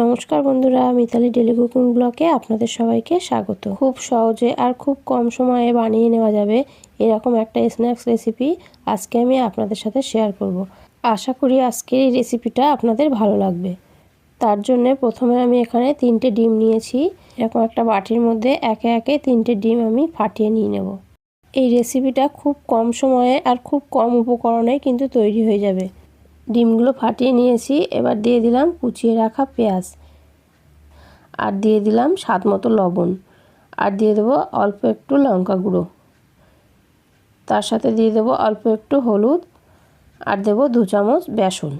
নমস্কার বন্ধুরা, Mitali daily cooking ব্লকে আপনাদের সবাইকে স্বাগত। খুব সহজে আর খুব কম সময়ে বানিয়ে নেওয়া যাবে এরকম একটা স্ন্যাক্স রেসিপি আজকে আমি আপনাদের সাথে শেয়ার করব। আশা করি আজকের এই রেসিপিটা আপনাদের ভালো লাগবে। তার জন্য প্রথমে আমি এখানে তিনটে ডিম নিয়েছি। এরকম একটা বাটির মধ্যে একে একে তিনটে ডিম আমি ফাটিয়ে নিয়ে নেব। এই রেসিপিটা খুব কম সময়ে আর খুব কম উপকরণে কিন্তু তৈরি হয়ে যাবে। ডিমগুলো ফাটিয়ে নিয়েছি। এবার দিয়ে দিলাম কুচিয়ে রাখা পেঁয়াজ। আর দিয়ে দিলাম স্বাদ মতো লবণ। আর দিয়ে দেবো অল্প একটু লঙ্কা গুঁড়ো। তার সাথে দিয়ে দেবো অল্প একটু হলুদ। আর দেবো দু চামচ বেসন।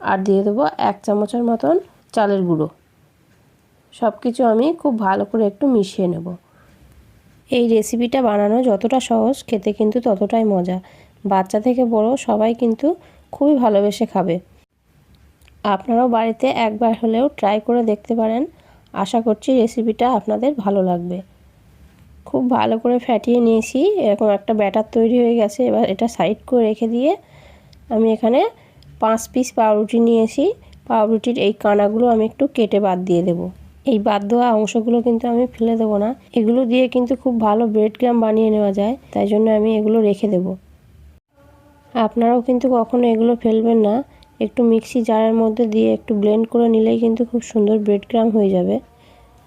আর দিয়ে দেবো এক চামচের মতন চালের গুঁড়ো। সব কিছু আমি খুব ভালো করে একটু মিশিয়ে নেব। এই রেসিপিটা বানানো যতটা সহজ, খেতে কিন্তু ততটাই মজা। বাচ্চা থেকে বড় সবাই কিন্তু খুবই ভালোবেসে খাবে। আপনারাও বাড়িতে একবার হলেও ট্রাই করে দেখতে পারেন। আশা করছি রেসিপিটা আপনাদের ভালো লাগবে। খুব ভালো করে ফ্যাটিয়ে নিয়েছি। এরকম একটা ব্যাটার তৈরি হয়ে গেছে। এবার এটা সাইড করে রেখে দিয়ে আমি এখানে পাঁচ পিস পাউরুটি নিয়েছি। পাউরুটির এই কানাগুলো আমি একটু কেটে বাদ দিয়ে দেব। এই বাদ দেওয়া অংশগুলো কিন্তু আমি ফেলে দেবো না। এগুলো দিয়ে কিন্তু খুব ভালো ব্রেড গ্রাম বানিয়ে নেওয়া যায়। তাই জন্য আমি এগুলো রেখে দেবো। আপনারাও কিন্তু কখনো এগুলো ফেলবেন না। একটু মিক্সি জারের মধ্যে দিয়ে একটু ব্লেন্ড করে নিলেই কিন্তু খুব সুন্দর ব্রেড ক্রাম হয়ে যাবে।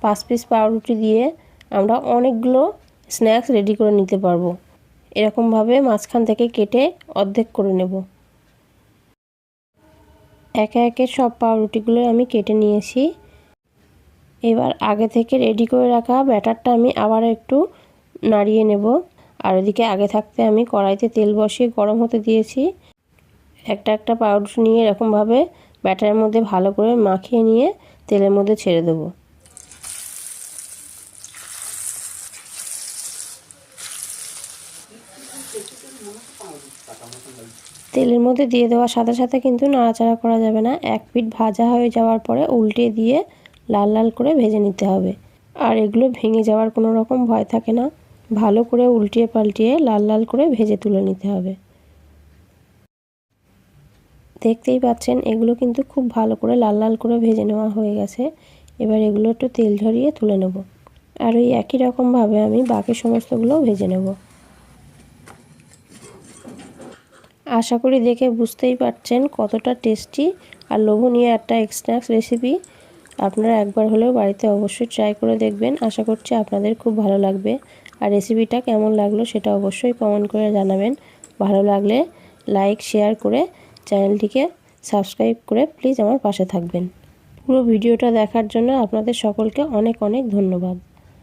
পাঁচ পিস পাউরুটি দিয়ে আমরা অনেকগুলো স্ন্যাক্স রেডি করে নিতে পারব। এরকমভাবে মাঝখান থেকে কেটে অর্ধেক করে নেব। একে একে সব পাউরুটিগুলো আমি কেটে নিয়েছি। এবার আগে থেকে রেডি করে রাখা ব্যাটারটা আমি আবার একটু নাড়িয়ে নেব। আর ওদিকে আগে থাকতে আমি কড়াইতে তেল বসিয়ে গরম হতে দিয়েছি। একটা একটা পাউডার নিয়ে এরকমভাবে ব্যাটারের মধ্যে ভালো করে মাখিয়ে নিয়ে তেলের মধ্যে ছেড়ে দেবো। তেলের মধ্যে দিয়ে দেওয়ার সাথে সাথে কিন্তু নাড়াচাড়া করা যাবে না। এক পিঠ ভাজা হয়ে যাওয়ার পরে উল্টে দিয়ে লাল লাল করে ভেজে নিতে হবে। আর এগুলো ভেঙে যাওয়ার কোনো রকম ভয় থাকে না। ভালো করে উল্টিয়ে পাল্টিয়ে লাল লাল করে ভেজে তুলে নিতে হবে। দেখতেই পাচ্ছেন, এগুলো কিন্তু খুব ভালো করে লাল লাল করে ভেজে নেওয়া হয়ে গেছে। এবার এগুলো একটু তেল ঝরিয়ে তুলে নেব। আর ওই একই রকমভাবে আমি বাকি সমস্তগুলো ভেজে নেব। আশা করি দেখে বুঝতেই পারছেন কতটা টেস্টি আর লোভনীয় একটা এক্সট্রাক্স রেসিপি। আপনারা একবার হলেও বাড়িতে অবশ্যই ট্রাই করে দেখবেন। আশা করছি আপনাদের খুব ভালো লাগবে। আর রেসিপিটা কেমন লাগল সেটা অবশ্যই কমেন্ট করে জানাবেন। ভালো লাগলে লাইক শেয়ার করে চ্যানেলটিকে সাবস্ক্রাইব করে প্লিজ আমার পাশে থাকবেন। পুরো ভিডিওটা দেখার জন্য আপনাদের সকলকে অনেক অনেক ধন্যবাদ।